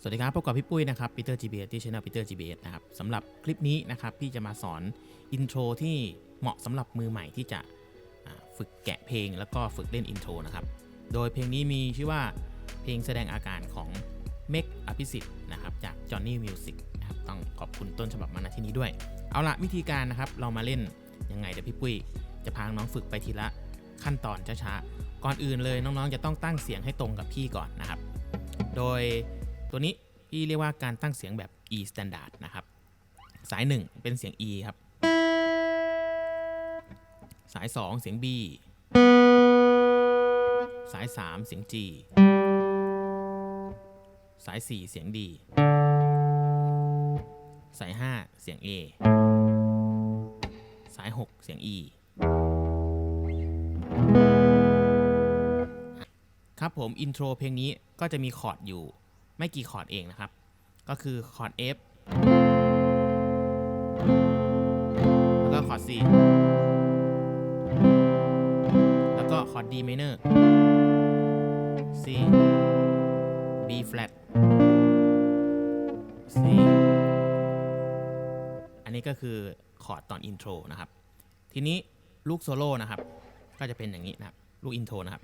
สวัสดีครับพบกับพี่ปุ้ยนะครับปีเตอร์ GBS ที่ช่องปีเตอร์ GBS นะครับสำหรับคลิปนี้นะครับพี่จะมาสอนอินโทรที่เหมาะสำหรับมือใหม่ที่จะฝึกแกะเพลงแล้วก็ฝึกเล่นอินโทรนะครับ โดยเพลงนี้มีชื่อว่าเพลงแสดงอาการของเมกอภิสิทธิ์นะครับจาก Johnny Music นะครับต้องขอบคุณต้นฉบับมาณที่นี้ด้วย เอาละวิธีการนะครับเรามาเล่นยังไงเดี๋ยวพี่ปุ้ยจะพาน้องฝึกไปทีละขั้นตอนช้าๆก่อนอื่นเลยน้องๆจะต้องตั้งเสียงให้ตรงกับพี่ก่อนนะครับ โดย ตัวนี้พี่เรียกว่าการตั้งเสียงแบบ e standard นะครับ สาย 1 เป็นเสียง e ครับ สาย 2 เสียง b สาย 3 เสียง g สาย 4 เสียง d สาย 5 เสียง a สาย 6 เสียง e ครับผมอินโทรเพลงนี้ก็จะมีคอร์ดอยู่ ไม่กี่คอร์ดเองนะครับ ก็คือคอร์ด F แล้วก็คอร์ด C แล้วก็คอร์ด D minor C B flat C อันนี้ก็คือคอร์ดตอนอินโทรนะครับ ทีนี้ลูกโซโล่นะครับ ก็จะเป็นอย่างนี้นะครับ ลูกอินโทรนะครับ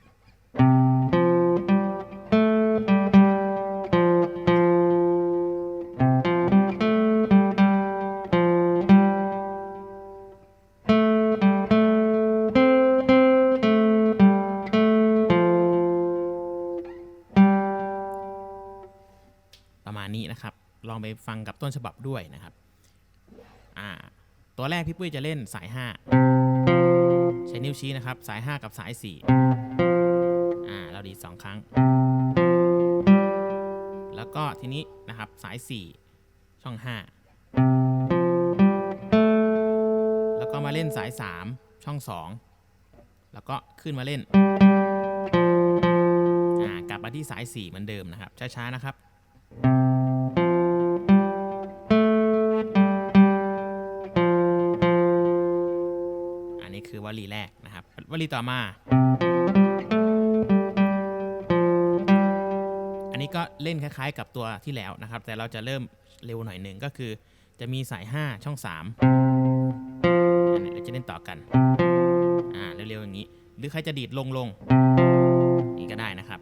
ประมาณนี้นะครับ ลองไปฟังกับต้นฉบับด้วยนะครับอ่าตัวแรกพี่ปุ้ยจะเล่นสาย 5 ใช้นิ้วชี้นะครับ สาย 5 กับสาย 4 อ่า เราดีดสองครั้ง แล้วก็ทีนี้นะครับสาย 4 ช่อง 5 แล้วก็มาเล่นสาย 3 ช่อง 2 แล้วก็ขึ้นมาเล่น อ่า กลับมาที่สาย 4 เหมือนเดิมนะครับ ช้า ๆ นะครับ อันนี้คือวลีแรกนะครับ วลีต่อมา อันนี้ก็เล่นคล้ายๆกับตัวที่แล้วนะครับ แต่เราจะเริ่มเร็วหน่อยหนึ่งก็คือ จะมีสาย 5 ช่อง 3 อันนี้เราจะเล่นต่อกันอ่าเร็วๆอย่างนี้ หรือใครจะดีดลงลงๆนี่ก็ได้นะครับ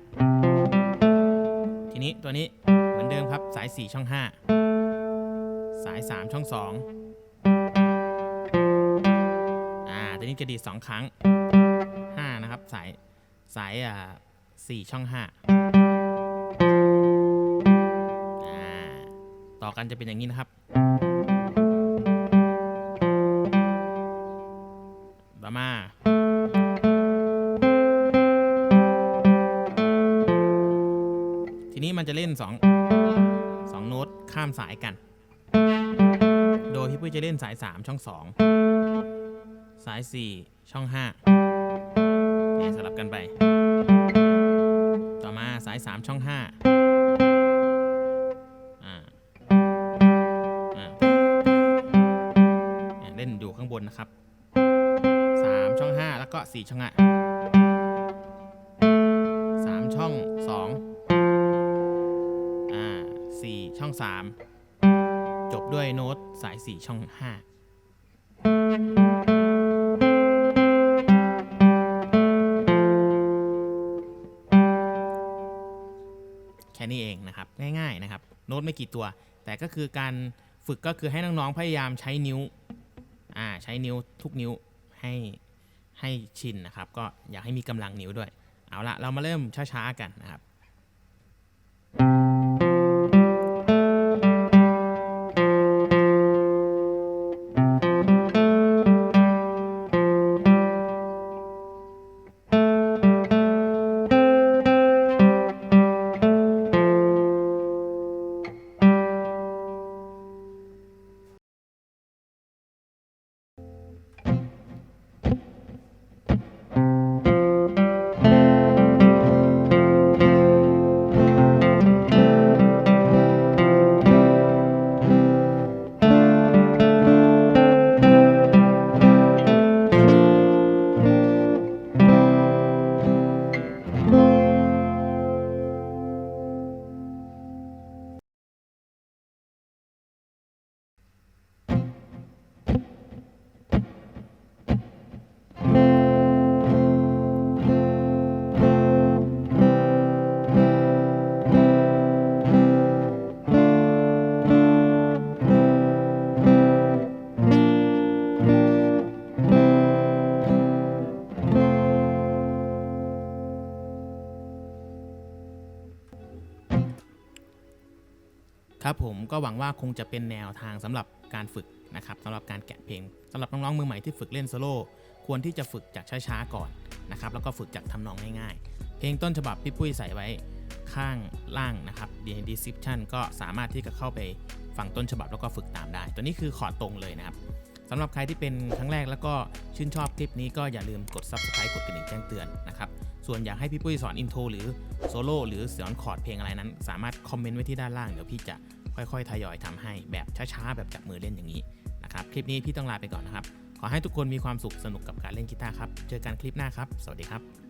ทีนี้ตัวนี้ มือนเดิมครับสาย 4 ช่อง 5 สาย 3 ช่อง 2 อ่าตัวนี้จะดีด2ครั้ง 5 นะครับ สายสายอ่า4ช่อง 5 อ่า ต่อกันจะเป็นอย่างนี้นะครับต่อมาทีนี้มันจะเล่น 2 2โน้ตข้ามสายกัน โดยพี่ปุ้ยจะเล่นสาย 3 ช่อง 2 สาย 4 ช่อง5เนี่ยสลับกันไป ต่อมาสาย 3 ช่อง 5 อ่าเล่นอยู่ข้างบนนะครับ 3 ช่อง 5 แล้วก็ 4 ช่อง5 3 ช่อง2อ่า 4 ช่อง 3 จบด้วยโน้ตสาย 4 ช่อง 5แค่นี้เองนะครับง่ายๆนะครับโน้ตไม่กี่ตัว แต่ก็คือการฝึกก็คือให้น้องๆพยายามใช้นิ้วอ่าใช้นิ้วทุกนิ้วให้ให้ชินนะครับ ก็อยากให้มีกำลังนิ้วด้วย เอาละเรามาเริ่มช้าๆกันนะครับ ครับผมก็หวังว่าคงจะเป็นแนวทางสำหรับการฝึกนะครับสำหรับการแกะเพลงสำหรับน้องๆมือใหม่ที่ฝึกเล่นโซโล่ควรที่จะฝึกจากช้าๆก่อนนะครับแล้วก็ฝึกจากทำนองง่ายๆ เพลงต้นฉบับพี่ปุ้ยใส่ไว้ข้างล่างนะครับใน description ก็สามารถที่จะเข้าไปฟังต้นฉบับแล้วก็ฝึกตามได้ ตัวนี้คือขอร์ดตรงเลยนะครับสำหรับใครที่เป็นครั้งแรกแล้วก็ชื่นชอบคลิปนี้ก็อย่าลืมกด subscribe กดกระดิ่งแจ้งเตือนนะครับ ส่วนอยากให้พี่ปุ้ยสอนอินโทรหรือโซโล่หรือสอนคอร์ดเพลงอะไรนั้น สามารถคอมเมนต์ไว้ที่ด้านล่างเดี๋ยวพี่จะค่อยๆ ทยอยทำให้แบบช้าๆ แบบจับมือเล่นอย่างนี้นะครับคลิปนี้พี่ต้องลาไปก่อนนะครับ ขอให้ทุกคนมีความสุขสนุกกับการเล่นกีตาร์ครับ เจอกันคลิปหน้าครับ สวัสดีครับ